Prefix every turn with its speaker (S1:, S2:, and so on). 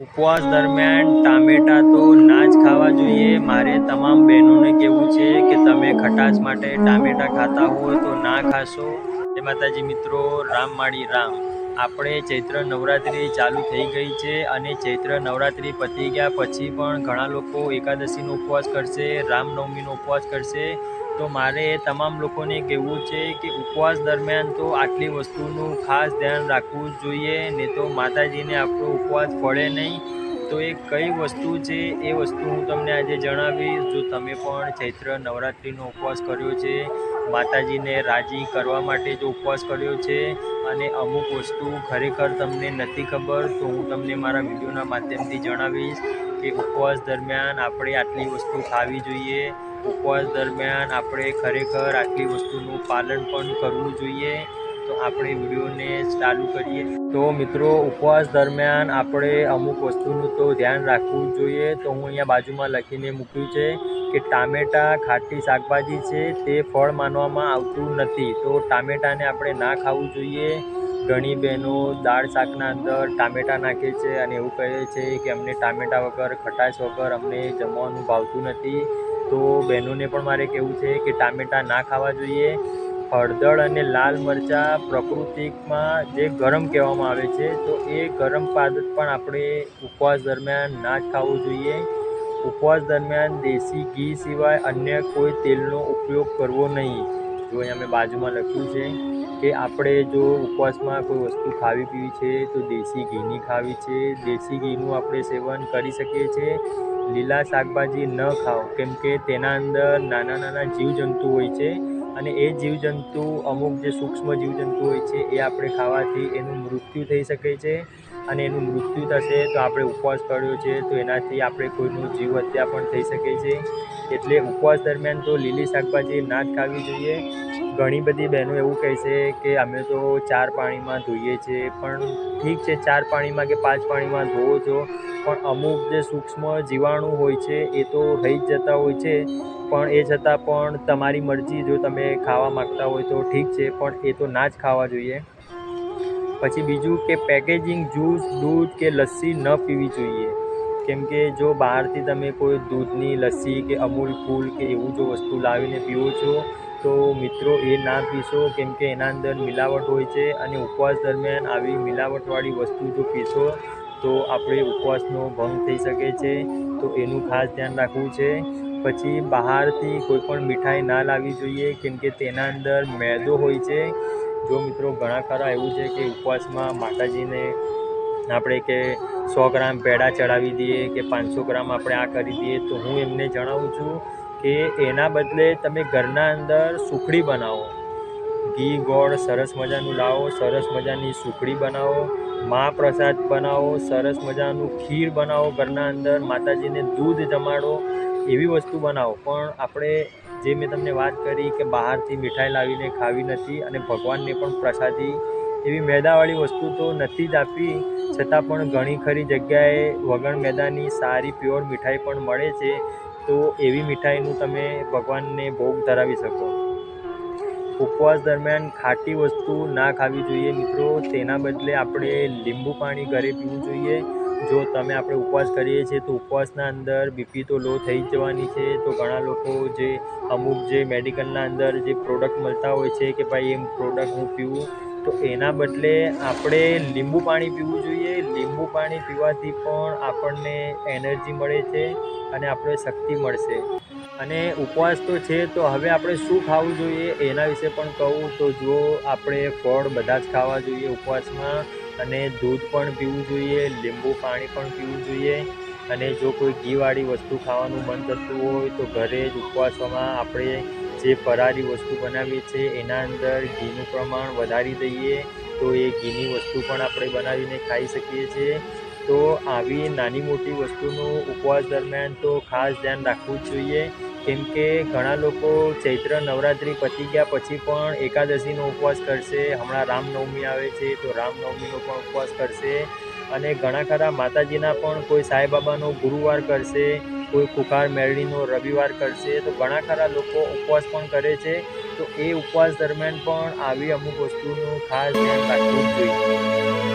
S1: ઉપવાસ દરમિયાન ટામેટા તો ના જ ખાવા જોઈએ. મારે તમામ બહેનોને કહેવું છે કે તમે ખટાશ માટે ટામેટા ખાતા હોય તો ના ખાશો. જય માતાજી મિત્રો, રામ માળી રામ. આપણે ચૈત્ર નવરાત્રિ ચાલુ થઈ ગઈ છે અને ચૈત્ર નવરાત્રિ પતી ગયા પછી પણ ઘણા લોકો એકાદશીનો ઉપવાસ કરશે, રામનવમીનો ઉપવાસ કરશે. તો મારે તમામ લોકોને કહેવું છે કે ઉપવાસ દરમિયાન તો આટલી વસ્તુનું ખાસ ધ્યાન રાખવું જોઈએ નહીં તો માતાજીને આપણો ઉપવાસ ફળે નહીં. તો એ કઈ વસ્તુ છે? એ વસ્તુ હું તમને આજે જણાવીશ. જો તમે પણ ચૈત્ર નવરાત્રિનો ઉપવાસ કર્યો છે માતાજીને રાજી કરવા માટે જો ઉપવાસ કર્યો છે અને અમુક વસ્તુ ખરેખર તમને નથી ખબર, તો હું તમને મારા વિડીયોના માધ્યમથી જણાવીશ કે ઉપવાસ દરમિયાન આપણે આટલી વસ્તુ ખાવી જોઈએ. ઉપવાસ દરમિયાન આપણે ખરેખર આટલી વસ્તુનું પાલન પણ કરવું જોઈએ. તો આપણે વિડીયોને ચાલુ કરીએ. તો મિત્રો, ઉપવાસ દરમિયાન આપણે અમુક વસ્તુનું તો ધ્યાન રાખવું જોઈએ. તો હું અહીંયા બાજુમાં લખીને મૂક્યું છે. કે ટામેટાં, ખાટી શાકભાજી છે તે ફળ માનવામાં આવતું નથી. તો ટામેટાને આપણે ના ખાવું જોઈએ. ઘણી બહેનો દાળ શાકના અંદર ટામેટાં નાખે છે અને એવું કહે છે કે અમને ટામેટાં વગર, ખટાશ વગર અમને જમવાનું ભાવતું નથી. તો બહેનોને પણ મારે કહેવું છે કે ટામેટાં ના ખાવા જોઈએ. હળદર અને લાલ મરચાં પ્રકૃતિકમાં જે ગરમ કહેવામાં આવે છે, તો એ ગરમ પદાર્થ પણ આપણે ઉપવાસ દરમિયાન ના જ ખાવું જોઈએ. ઉપવાસ દરમિયાન દેશી ઘી સિવાય અન્ય કોઈ તેલનો ઉપયોગ કરવો નહીં. જો અહીંયા મેં બાજુમાં લખ્યું છે કે આપણે જો ઉપવાસમાં કોઈ વસ્તુ ખાવી પીવી છે, તો દેશી ઘીની ખાવી છે. દેશી ઘીનું આપણે સેવન કરી શકીએ છીએ. લીલા શાકભાજી ન ખાઓ, કેમ કે તેના અંદર નાના નાના જીવજંતુ હોય છે અને એ જીવજંતુ અમુક જે સૂક્ષ્મ જીવજંતુ હોય છે, એ આપણે ખાવાથી એનું મૃત્યુ થઈ શકે છે. અને એનું મૃત્યુ થશે તો આપણે ઉપવાસ કર્યો છે, તો એનાથી આપણે કોઈનું જીવ હત્યા પણ થઈ શકે છે. એટલે ઉપવાસ દરમિયાન તો લીલી શાકભાજી ના જ ખાવી જોઈએ. ઘણી બધી બહેનો એવું કહે છે કે અમે તો ચાર પાણીમાં ધોઈએ છીએ પણ ઠીક છે, ચાર પાણીમાં કે પાંચ પાણીમાં ધોવો છો, પણ અમુક જે સૂક્ષ્મ જીવાણુ હોય છે, એ તો રહી જ જતા હોય છે. પણ એ છતાં પણ તમારી મરજી જો તમે ખાવા માગતા હોય તો ઠીક છે, પણ એ તો ના જ ખાવા જોઈએ. પછી બીજું કે પેકેજિંગ જ્યુસ દૂધ કે લસ્સી ન પીવી જોઈએ. કેમ કે જો બહારથી તમે કોઈ દૂધની લસ્સી કે અમૂલ કૂલ કે એવું જો વસ્તુ લાવીને પીવો છો, તો મિત્રો એ ના પીશો. કેમ કે એના અંદર મિલાવટ હોય છે અને ઉપવાસ દરમિયાન આવી મિલાવટવાળી વસ્તુ જો પીશો, તો આપણે ઉપવાસનો ભંગ થઈ શકે છે. તો એનું ખાસ ધ્યાન રાખવું છે. પછી બહારથી કોઈ પણ મીઠાઈ ના લાવવી જોઈએ, કેમ કે તેના અંદર મેદો હોય છે. જો મિત્રો ઘણા ખરા એવું છે કે ઉપવાસમાં માતાજીને આપણે કે સો ગ્રામ પેડા ચડાવી દઈએ કે પાંચસો ગ્રામ આપણે આ કરી દઈએ, તો હું એમને જણાવું છું કે એના બદલે તમે ઘરના અંદર સુખડી બનાવો. ઘી, ગોળ, સરસ મજાનું લાવો, સરસ મજાની સુખડી બનાવો. મા પ્રસાદ બનાવો, સરસ મજાનું ખીર બનાવો ઘરના અંદર. માતાજીને દૂધ જમાડો. એવી વસ્તુ બનાવો. પણ આપણે જે મેં તમને વાત કરી કે બહારથી મીઠાઈ લાવીને ખાવી નથી અને ભગવાનને પણ પ્રસાદી એવી મેદાવાળી વસ્તુ તો નથી જ આપી. છતાં પણ ઘણી ખરી જગ્યાએ વગણ મેદાની સારી, પ્યોર મીઠાઈ પણ મળે છે. તો એવી મીઠાઈનું તમે ભગવાનને ભોગ ધરાવી શકો. ઉપવાસ દરમિયાન ખાટી વસ્તુ ના ખાવી જોઈએ મિત્રો. તેના બદલે આપણે લીંબુ પાણી ઘરે પીવું જોઈએ. જો તમે આપણે ઉપવાસ કરીએ છીએ, તો ઉપવાસના અંદર બીપી તો લો થઈ જવાની છે. તો ઘણા લોકો જે અમુક જે મેડિકલના અંદર જે પ્રોડક્ટ મળતા હોય છે કે ભાઈ એમ પ્રોડક્ટ હું પીવું, તો એના બદલે આપણે લીંબુ પાણી પીવું જોઈએ. લીંબુ પાણી પીવાથી પણ આપણને એનર્જી મળે છે અને આપણે શક્તિ મળશે. અને ઉપવાસ તો છે, તો હવે આપણે શું ખાવું જોઈએ એના વિશે પણ કહું તો જો આપણે ફળ બધા જ ખાવા જોઈએ ઉપવાસમાં અને દૂધ પણ પીવું જોઈએ, લીંબુ પાણી પણ પીવું જોઈએ અને જો કોઈ ઘીવાળી વસ્તુ ખાવાનું મન થતું હોય તો ઘરે જ ઉપવાસમાં આપણે જે ફરારી વસ્તુ બનાવીએ છીએ એના અંદર ઘીનું પ્રમાણ વધારી દઈએ તો એ ઘીની વસ્તુ પણ આપણે બનાવીને ખાઈ શકીએ છીએ. તો આવી નાની મોટી વસ્તુનું ઉપવાસ દરમિયાન તો ખાસ ધ્યાન રાખવું જ જોઈએ. કેમ કે ઘણા લોકો ચૈત્ર નવરાત્રિ પતી ગયા પછી પણ એકાદશીનો ઉપવાસ કરશે, હમણાં રામનવમી આવે છે તો રામનવમીનો પણ ઉપવાસ કરશે. અને ઘણા ખરા માતાજીના પણ કોઈ સાંઈબાબાનો ગુરુવાર કરશે, કોઈ કુકાર મેરડીનો રવિવાર કરશે, તો ઘણા ખરા લોકો ઉપવાસ પણ કરે છે. તો એ ઉપવાસ દરમિયાન પણ આવી અમુક વસ્તુનું ખાસ ધ્યાન રાખવું જોઈએ.